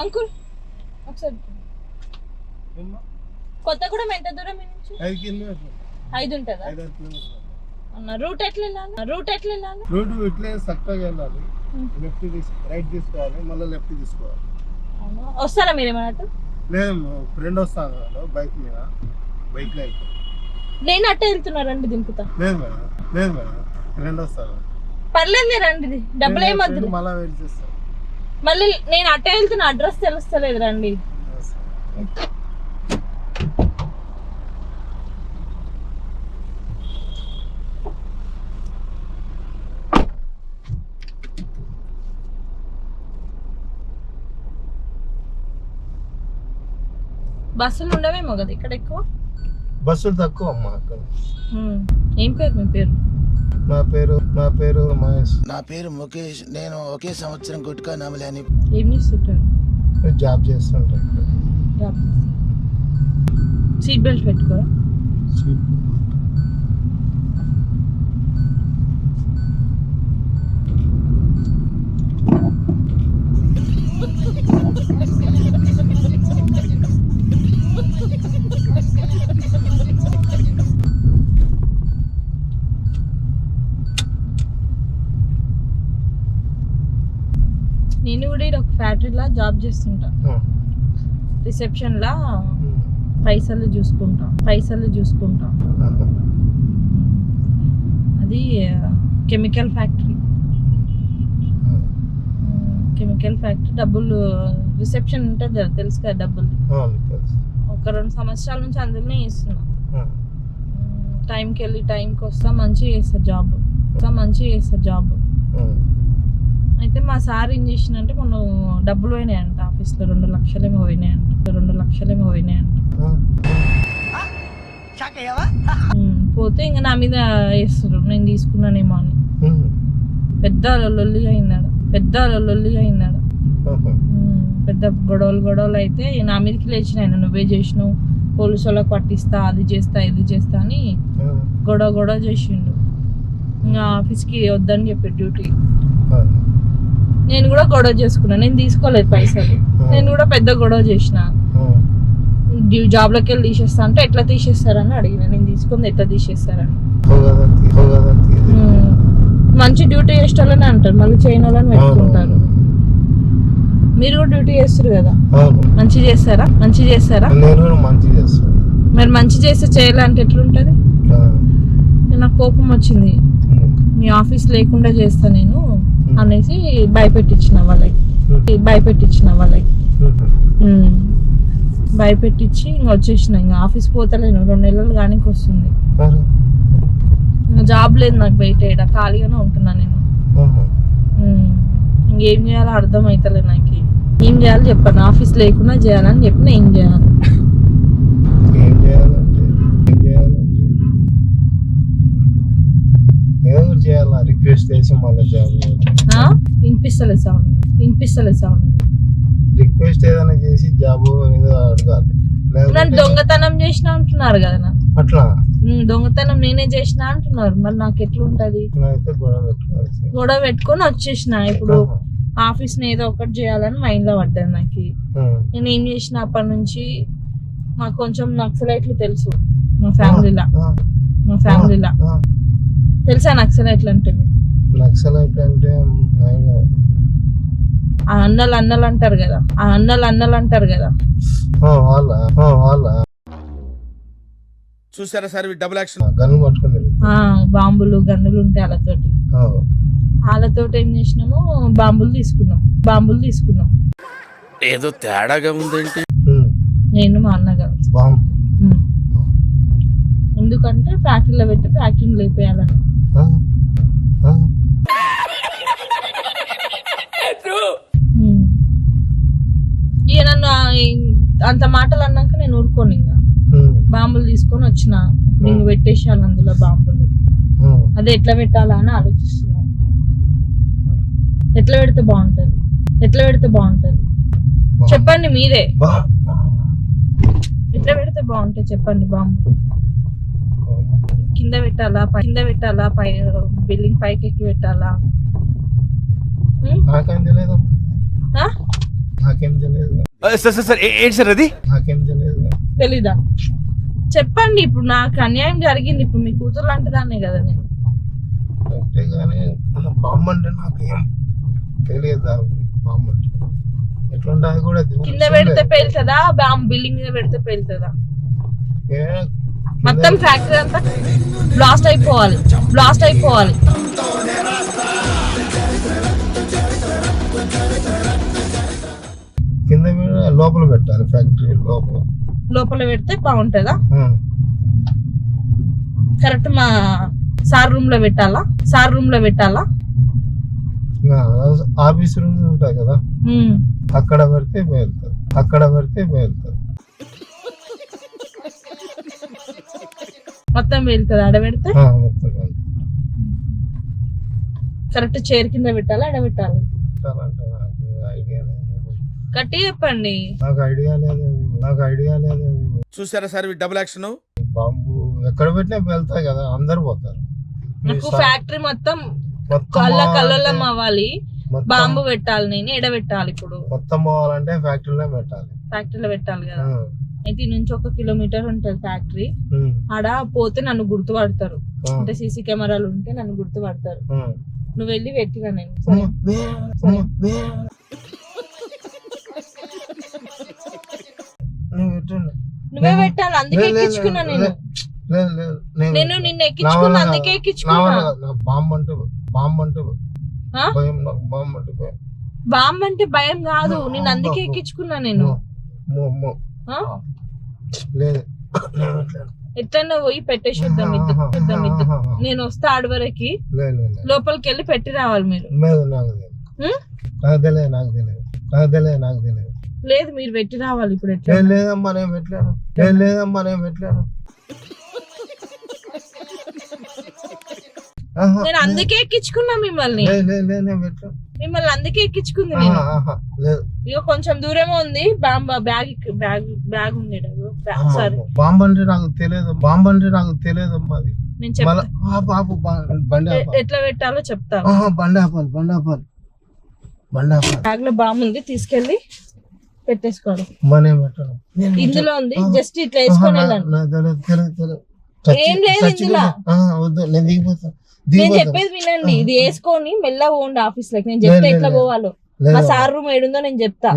Uncle ఒకసారి? కొత్తగూడెం ఎంత దూరం ఐదు ఉంటుందా? రూట్ ఎట్లా వెళ్ళాలి రూట్ ఎట్లా వెళ్ళాలి రోడ్డు ఇట్లే చక్కగా వెళ్ళాలి. లెఫ్ట్ రైట్ తీసుకోవాలి మళ్ళీ లెఫ్ట్ తీసుకోవాలి? వస్తారా మీరు ఏమన్నట్టు లేదు ఫ్రెండ్ వస్తాను బైక్ మీద. బైక్లో వెళ్తాను నేను అట్టే వెళ్తున్నారండి దింపుతా. లేదు మేడం లేదు మేడం ఫ్రెండ్ వస్తాను పర్లేదు రండి. డబ్బులు ఏమొద్దు మళ్ళీ వెయిట్ చేస్తాను మళ్ళీ నేను అట్టే వెళ్తున్నా అడ్రస్ తెలుస్తలేదు రండి బస్సులు ఉండవేమో కదా ఇక్కడ ఎక్కువ? బస్సులు తక్కువ అమ్మా. ఏం పేరు మీ పేరు? నా పేరు నా పేరు మహేష్. నా పేరు ముఖేష్. నేను ఒకే సంవత్సరం గుట్కా నమలి అని ఏం చేస్తుంటారు? జాబ్ చేస్తుంటా ఇక్కడ. జాబ్ చేస్తారు. సీట్ బెల్ట్ పెట్టుకోరా కూడా ఈడ ఒక ఫ్యాక్టరీలో జాబ్ చేస్తుంటా. రిసెప్షన్లా పైసలు చూసుకుంటా. పైసలు చూసుకుంటా. అది కెమికల్ ఫ్యాక్టరీ. కెమికల్ ఫ్యాక్టరీ డబ్బులు రిసెప్షన్ ఉంటుంది కదా తెలుసు కదా డబ్బులు. ఒక రెండు సంవత్సరాల నుంచి అందులోనే చేస్తున్నా. టైంకి వెళ్ళి టైంకి వస్తా మంచిగా చేస్తా జాబ్. వస్తా మంచిగా చేస్తా జాబ్. అయితే మా సార్ ఏం చేసిందంటే మొన్న డబ్బులు పోయినాయంట ఆఫీస్లో రెండు లక్షలేమో పోయినాయంట. రెండు లక్షలేమో పోయినాయంట. పోతే ఇంకా నా మీద వేస్తారు నేను తీసుకున్నానేమో అని. పెద్ద లొల్లి అయిందాడు పెద్ద లొల్లి అయిందాడు ఉమ్, పెద్ద గొడవలు గొడవలు అయితే నా మీదకి లేచిన ఆయన. నువ్వే చేసినావు. పోలీసు వాళ్ళకి పట్టిస్తా. అది చేస్తా ఇది చేస్తా అని గొడవ గొడవ చేసిండు. ఇంకా ఆఫీస్కి వద్దని చెప్పి డ్యూటీ. నేను కూడా గొడవ చేసుకున్నా. నేను తీసుకోలేదు పైసలు. నేను కూడా పెద్ద గొడవ చేసిన. జాబ్లోకి వెళ్ళి తీసేస్తా అంటే ఎట్లా తీసేస్తారని అడిగిన. నేను తీసుకుంది ఎట్లా తీసేస్తారని. మంచి డ్యూటీ చేసే వాళ్ళని అంటారు. మళ్ళీ చేయని వాళ్ళని పెట్టుకుంటారు మీరు కూడా డ్యూటీ చేస్తారు కదా? మంచి చేస్తారా? మంచి చేస్తారా? మంచి చేస్తాను మరి మంచి చేస్తే చేయాలంటే ఎట్లుంటది? నాకు కోపం వచ్చింది. మీ ఆఫీస్ లేకుండా చేస్తా నేను. అనేసి భయపెట్టించిన వాళ్ళకి. భయపెట్టించిన వాళ్ళకి. భయపెట్టించి ఇంక వచ్చేసిన. ఇంకా ఆఫీస్ పోతలేను. రెండు నెలలు కానీ వస్తుంది. జాబ్ లేదు నాకు బయట ఈడ ఖాళీగానే ఉంటున్నా నేను. ఇంకేం చేయాలో అర్థం అవుతలే నాకు. ఏం చేయాలో చెప్పాను. ఆఫీస్ లేకుండా చేయాలని చెప్పిన ఏం చేయాలి? చేయాలా? రిక్వెస్ట్ చేసి మళ్ళీ జాబ్ ఆ? వినిపిస్తలే సౌండ్. వినిపిస్తలే సౌండ్. రిక్వెస్ట్ ఏదైనా చేసి జాబ్ ఏదో అడగాలి. నన్ను దొంగతనం చేసిన అంటున్నారు కదా అట్లా? దొంగతనం నేనే చేసిన అంటున్నారు. మరి నాకు ఎట్లుంటది? గొడవ పెట్టుకొని వచ్చేసిన. ఇప్పుడు ఆఫీస్ని ఏదో ఒకటి చేయాలని మైండ్లో పడ్డది నాకు. నేను ఏం చేసిన అప్పటి నుంచి మాకు కొంచెం నక్సలైట్లు తెలుసు. మా ఫ్యామిలీలో. మా ఫ్యామిలీలో. తెలుసా నక్సలైట్లు అంటే నక్సలైట్ అంటే. ఆ అన్నలు అన్నలు అంటారు కదా ఆ అన్నలు అన్నలు అంటారు కదా. వాళ్ళ వాళ్ళ. చూసారా సార్ డబుల్ యాక్షన్ గన్ను పట్టుకుని. ఆ బాంబులు గన్నులు ఉంటాయి వాళ్ళతోటి వాళ్ళతోటి ఏం చేసినాము? బాంబులు తీసుకున్నాం బాంబులు తీసుకున్నాం. ఏదో తేడాగా ఉందేంటి? నేను మా అన్న కలిసి బాంబు. ఉమ్. ఎందుకంటే ఫ్యాక్టరీలో పెట్టి ఫ్యాక్టరీని లేపేయాలని. అంత మాటలు అన్నాక నేను ఊరుకోను ఇంకా. బాంబులు తీసుకొని వచ్చిన. ఇంక పెట్టేసాను అందులో బాంబులు. అదే ఎట్లా పెట్టాలా అని ఆలోచిస్తున్నాను ఎట్లా పెడితే బాగుంటది? ఎట్లా పెడితే బాగుంటది? చెప్పండి మీరే. ఎట్లా పెడితే బాగుంటుంది చెప్పండి బాంబు కింద పెట్టాలా? కింద పెట్టాలా? పై బిల్డింగ్ పైకి ఎక్కి పెట్టాలా? నాకేం తెలియదు? నాకేం తెలియదు సార్ సార్ ఏంటి సార్ అది? నాకేం తెలియదు. తెలీదా? చెప్పండి ఇప్పుడు నాకు అన్యాయం జరిగింది ఇప్పుడు మీ కూతురు లాంటి దాన్నే కదా నేను. అంతే కానీ అలా బాంబు అంటే నాకు ఏం తెలియదు? దాని గురించి బాంబు అంటే ఎట్లుంటే అది కూడా. కింద పెడితే పేలుతుందా? బాంబ్ బిల్డింగ్ మీద పెడితే పేలుతుందా? ఏ, మొత్తం ఫ్యాక్టరీ అంతా బ్లాస్ట్ అయిపోవాలి బ్లాస్ట్ అయిపోవాలి. లోపల పెట్టాలి ఫ్యాక్టరీ లోపల. లోపల పెడితే బాగుంటుందా. కరెక్ట్ మా సార్ రూమ్లో పెట్టాలా? సార్ రూమ్లో పెట్టాలా? ఆఫీస్ రూమ్ ఉంటాయి కదా. అక్కడ పెడితే పేలుతుంది అక్కడ పెడితే పేలుతుంది మొత్తం వెళ్తుంది ఆడ పెడితే. కరెక్ట్ చైర్ కింద పెట్టాలా? ఆడ పెట్టాలి? గట్టి చెప్పండి. నాకు ఐడియా లేదు. నాకు ఐడియా లేదు. చూసారా సార్ డబుల్ యాక్షన్ బాంబు ఎక్కడ పెట్టినా వెళ్తాయి కదా అందరు పోతారు. నాకు ఫ్యాక్టరీ మొత్తం కళ్ళ కళ్ళల్లో అవ్వాలి. బాంబు పెట్టాలి నేను ఎడ పెట్టాలి ఇప్పుడు. మొత్తం పోవాలంటే ఫ్యాక్టరీలో పెట్టాలి. ఫ్యాక్టరీలో పెట్టాలి కదా. అయితే నుంచి ఒక కిలోమీటర్ ఉంటుంది ఫ్యాక్టరీ. ఆడ పోతే నన్ను గుర్తుపడతారు. అంటే సీసీ కెమెరాలు ఉంటే నన్ను గుర్తుపడతారు. నువ్వు వెళ్ళి పెట్టినా నేను అమ్మ, సరే వే, అమ్మ, వే. నువ్వు పెట్టండి. నువ్వే పెట్టాలి అందుకే ఎక్కించుకున్నా నేను నేను- నేను నిన్ను ఎక్కించుకున్నా అందుకే ఎక్కించుకున్నా. నాకు బాంబు అంటే బాంబు అంటే? భయం నాకు బాంబు అంటే భయం బాంబ్ అంటే భయం కాదు నేను అందుకే ఎక్కించుకున్నా నేను? లేదు. ఎట్లన్నా పోయి పెట్టేసి వద్దాం ఇద్దరు వద్దాం ఇద్దరు ఆహా. నేను వస్తా ఆడి వరకు లేదు లేదు, లేదు. లోపలికి వెళ్ళి పెట్టి రావాలి మీరు? నాకు తెలియదు నాకు తెలియదు నాకు తెలియదు నాకు తెలియదు లేదు మీరు పెట్టి రావాలి ఇప్పుడు ఎట్లా? లేదు లేదమ్మా నేను పెట్టలేను. లేదు లేదమ్మా నేను పెట్టలేను. నేను అందుకే ఎక్కించుకున్నా మిమ్మల్ని. మిమ్మల్ని అందుకే ఎక్కించుకుంది నేను. ఇక కొంచెం దూరమే ఉంది. బాంబ్ బ్యాగ్ బ్యాగ్ బ్యాగ్ ఉంది సారీ బాంబు అంటే నాకు తెలియదు బాంబు అంటే నాకు తెలియదమ్మా అది. నేను ఎట్లా పెట్టాలో చెప్తా. ఆహా, బండి ఆపాలి బండి ఆపాలి. బండి ఆపాలి. బ్యాగ్లో బాంబు ఉంది తీసుకెళ్ళి పెట్టేసుకోవడం మనే పెట్టను ఇందులో ఉంది జస్ట్ ఇట్లా వేసుకొని ఏం లేదు ఇందులో. వద్దు నేను దిగిపోతాను నేను దిగిపోతాను చెప్పేది వినండి ఇది వేసుకొని మెల్లగా పోండి ఆఫీస్లోకి నేను చెప్తా ఎట్లా. పోవాలో? మా సార్ రూమ్ ఏడుందో నేను చెప్తా.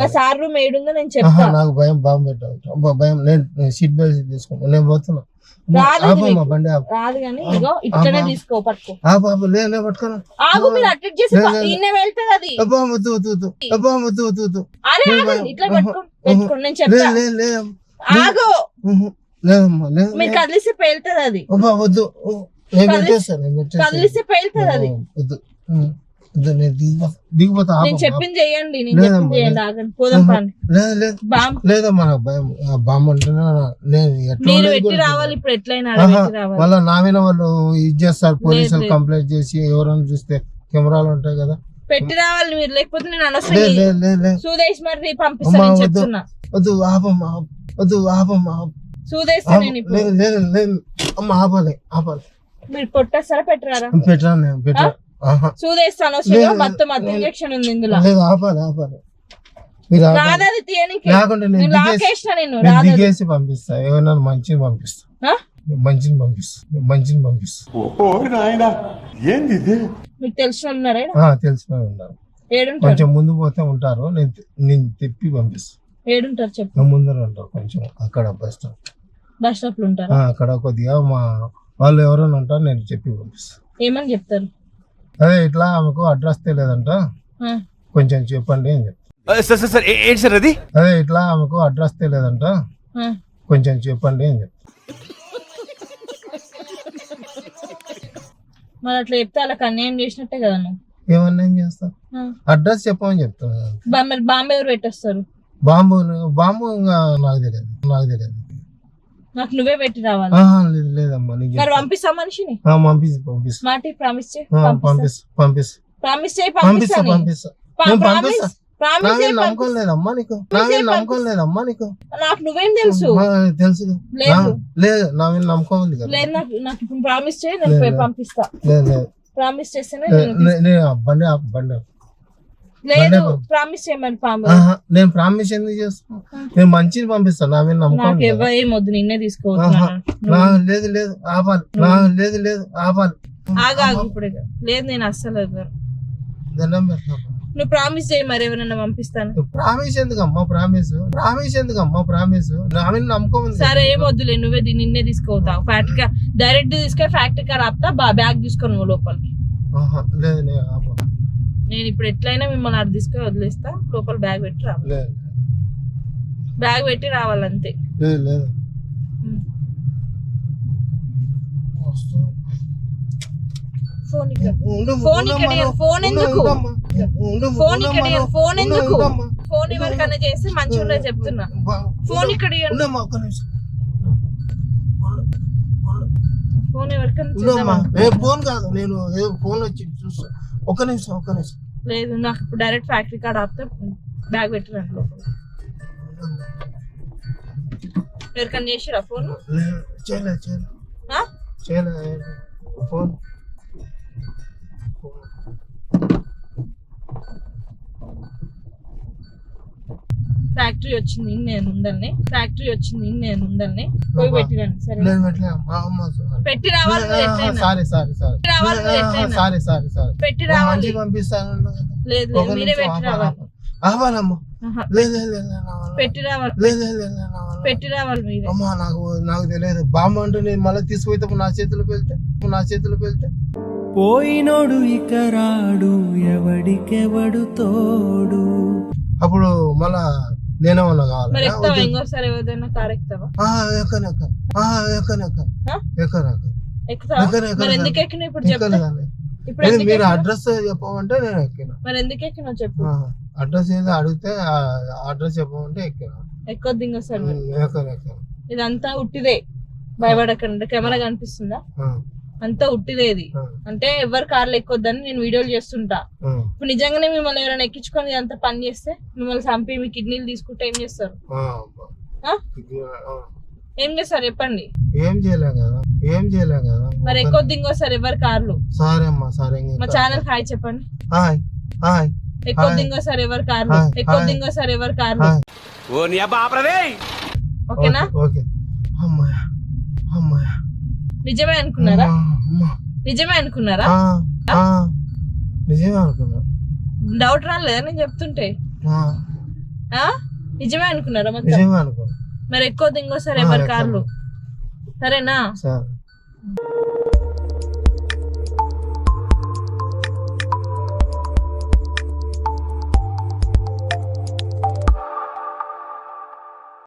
మా సార్ రూమ్ ఏడుందో నేను చెప్తా. నాకు భయం బాంబు పెట్టాలి. అబ్బా, భయం నేను సీట్ బెల్ట్ తీసుకున్నాను నేను పోతున్నా. రాదు కానీ ఇగో. తీసుకో పట్టుకో. పట్టుకోను ఆగు మీరు అటెండ్ చేసి వెళ్తుంది అది. అబ్బా వద్దు వద్దు వద్దు అబ్బా వద్దు వద్దు వద్దు అరే లే, ఆగు, లే. ఇట్లా. పెట్టుకో. పెట్టుకో నేను ఆగు. లేదమ్మా లేదు మీరు కదిలిస్తే పేలుతుంది అది. అబ్బా వద్దు. నేను పెట్టేస్తాను కదిలిస్తే పేలుతుంది అది. వద్దు. నేను ఆపమ్మా. చెప్పింది చేయండి లేదమ్మా, నాకు భయం. బాంబు నేను ఎట్లా రావాలి. ఇప్పుడు ఎట్లయినా మళ్ళా నా మీద వాళ్ళు ఇది చేస్తారు పోలీసులు. కంప్లైంట్ చేసి ఎవరైనా చూస్తే కెమెరాలు ఉంటాయి కదా. పెట్టి రావాలి మీరు లేకపోతే నేను అనవసరం సూదేశ్ మరి పంపిస్తాను వద్దు. చెప్తున్నా. వద్దు ఆపమ్మా వద్దు ఆపమ్మా లేదు లేదు లేదు. అమ్మ ఆపాలి ఆపాలి. మీరు పొట్టేస్తారా పెట్టరారా? పెట్టరాను నేను పెట్టరా. సూదేస్తాను మొత్తం మత్తు. ఇంజక్షన్ ఉంది ఇందులో. లేదు ఆపాలి ఆపాలి. మీరు ఆపాలి. రాదది తీయనికి. లేకుంటే నేను నేను దిగేసి లాకేసిన నేను నేను రాదది దిగేసి పంపిస్తా. ఏమన్నా మంచిని పంపిస్తా. ఆ? మంచిని పంపిస్తా. మంచిని పంపిస్తా. మీకు తెలిసిన వాళ్ళు ఉన్నారా ఈడ? ఆ, తెలిసిన ఉన్నారు. ఏడుంటారు? కొంచెం ముందు పోతే ఉంటారు. నేను తె- నేను తిప్పి పంపిస్తా. ఏడుంటారు చెప్పు. నా ముందర ఉంటారు కొంచెం. అక్కడ బస్ స్టాప్. బస్ స్టాప్లో ఉంటారు? ఆ, అక్కడ కొద్దిగా మా వాళ్ళు ఎవరైనా ఉంటారు నేను చెప్పి పంపిస్తా. ఏమని చెప్తారు? అదే ఇట్లా ఆమెకు అడ్రస్ తెలియదంట. కొంచెం చెప్పండి అని చెప్తా సార్ సార్ సార్ ఏ- ఏంటి సార్ అది? అదే ఇట్లా ఆమెకు అడ్రస్ తెలియదంట. కొంచెం చెప్పండి అని చెప్తా మరి అట్లా చెప్తే వాళ్ళకి అన్యాయం చేసినట్టే కదా నువ్వు? ఏమన్నా ఏం చేస్తా. అడ్రస్ చెప్పమని చెప్తున్నా. బా- మరి బాంబే ఎవరు పెట్టేస్తారు? బాంబు బాంబు ఇంకా నాకు తెలియదు నాకు తెలియదు. నాకు నువ్వే పెట్టి రావాలి. లేదు లేదమ్మా నీకు మరి. పంపిస్తా మనిషిని? పంపిస్తా పంపిస్తా. మాటి ప్రామిస్ చేయి పంపిస్తా. పంపిస్తా ప్రామిస్ చేయి పంపిస్తా పంపిస్తా పంపిస్తా. నమ్మకం లేదమ్మా నీకు. నా మీద నమ్మకం లేదమ్మా నీకు. నాకు నువ్వేం తెలుసు? తెలుసు. లేదు. లేదు నా మీద నమ్మకం ఉంది కదా. లేదు నాకు నాకు ఇప్పుడు ప్రామిస్ చేయి నేను. పంపిస్తా. లేదు లేదు. ప్రామిస్ చేస్తేనే బండి బండి లేదు ప్రామిస్ చేయమని పాము. నేను ప్రామిస్ ఎందుకు చేస్తాను నేను మంచిని పంపిస్తాను నా మీద నమ్మకం నాకు ఏం వద్దు నిన్నే నా లేదు లేదు ఆపాలి. నా లేదు లేదు ఆపాలి. ఆగాగు ఇప్పుడు. లేదు నేను అస్సలు వదలను. దండం పెడతాను. నువ్వు ప్రామిస్ చేయి మరి ఎవరైనా పంపిస్తాను. ప్రామిస్ ఎందుకమ్మా ప్రామిస్? ప్రామిస్ ఎందుకమ్మా ప్రామిస్? మీద నమ్మకం సరే ఏం వద్దులే నువ్వే నిన్నే తీసుకోతావు ఫ్యాక్టరీ డైరెక్ట్ తీసుకొని ఫ్యాక్టరీ కాడ ఆపుతా బ్యాగ్ తీసుకొని నువ్వు లోపలికి. లేదు. నేను ఇప్పుడు ఎట్లయినా మిమ్మల్ని అటు తీసుకొని వదిలేస్తా. లోపల బ్యాగ్ పెట్టి రావాలి బ్యాగ్ పెట్టి రావాలంతే. Phone phone. ఫోన్ ఎందుకు? ఫోన్ ఇక్కడ. ఫోన్ ఎందుకు. ఫోన్ ఎవరికైనా చేస్తే మంచిగా చెప్తున్నా. ఫోన్ ఇక్కడ. ఫోన్ ఎవరికైనా ఫోన్ కాదు. నేను ఫోన్ వచ్చి చూస్తా. ఒక్క నిమిషం ఒక్క నిమిషం. లేదు నాకు ఇప్పుడు డైరెక్ట్ ఫ్యాక్టరీ కాడ ఆపితే బ్యాగ్ పెట్టి రండి లోపల. ఉండమ్మా. ఎవరికైనా చేసిరా ఫోన్ ఫోన్ ఫ్యాక్టరీ వచ్చింది నేను ఉందని ఫ్యాక్టరీ వచ్చింది నేను ఉందని పోయి పెట్టిరండి సరే. పెట్టి రావాలి. Sorry sorry sorry. రావాలి. Sorry sorry sorry. పెట్టి రావాలి. పంపిస్తాను లేదు మీరే పెట్టి రావాలి. లేదు. పెట్టి రావాలి. లేదు. పెట్టి రావాలి మీరే. అమ్మా నాకు నాకు తెలియదు. బామ్మ అంటూ నేను మళ్ళీ తీసుకుపోతే నా చేతిలో వెళ్తే నా చేతిలో వెళ్తే. పోయినోడు ఇక రాడు ఎవడికెవడు తోడు. అప్పుడు మళ్ళా నేనేమన్నా మరి కావాలి ఎక్కను ఎక్కను ఎక్కను ఎక్కను? ఎక్కను ఎక్కను ఎక్కను, ఎక్కను, మరి ఎక్కను. ఎక్కను? అడ్రస్ చెప్పమంటే నేను ఎక్కిన. మరి ఎందుకు ఎక్కినావు చెప్పు? అడ్రస్ ఏదో అడిగితే అడ్రస్ చెప్పమంటే ఎక్కిన. ఎక్కొద్దు ఇంకోసారి. ఎక్కను ఎక్కను ఇదంతా ఉట్టిదే. భయపడకండి. కెమెరా కనిపిస్తుందా? అంతా ఉట్టిదే ఇది ఆ, అంటే ఎవరు కార్లు ఎక్కొద్దని నేను వీడియోలు చేస్తుంటా. ఇప్పుడు నిజంగానే మిమ్మల్ని ఎవరైనా ఎక్కించుకొని అంత పని చేస్తే మిమ్మల్ని చంపి మీ కిడ్నీలు తీసుకుంటే ఏం చేస్తారు. ఏం చేస్తారు చెప్పండి? ఏం చేయలేం కదా. ఏం చేయలేం కదా. మరి ఎక్కొద్దు ఇంకోసారి ఎవరు కార్లు? సరే అమ్మా సరే మా ఛానల్ హాయ్ చెప్పండి. హాయ్. హాయ్. ఎక్కొద్దు. ఇంకోసారి ఎవరు కార్లు. ఎక్కొద్దు. ఇంకోసారి ఎవరు కార్లు? హాయ్. ఓ నీ అబ్బా ఆపరదే ఓకేనా? ఓకే అమ్మాయ అమ్మాయ నిజమే అనుకున్నారా? నిజమే అనుకున్నారా? నిజమే అనుకున్నా. డౌట్ రాలేదా? నేను చెప్తుంటే. నిజమే అనుకున్నారా మొత్తం? మరి ఎక్కువ ఆ, ఎవరి. కార్లు? సరేనా? సరే.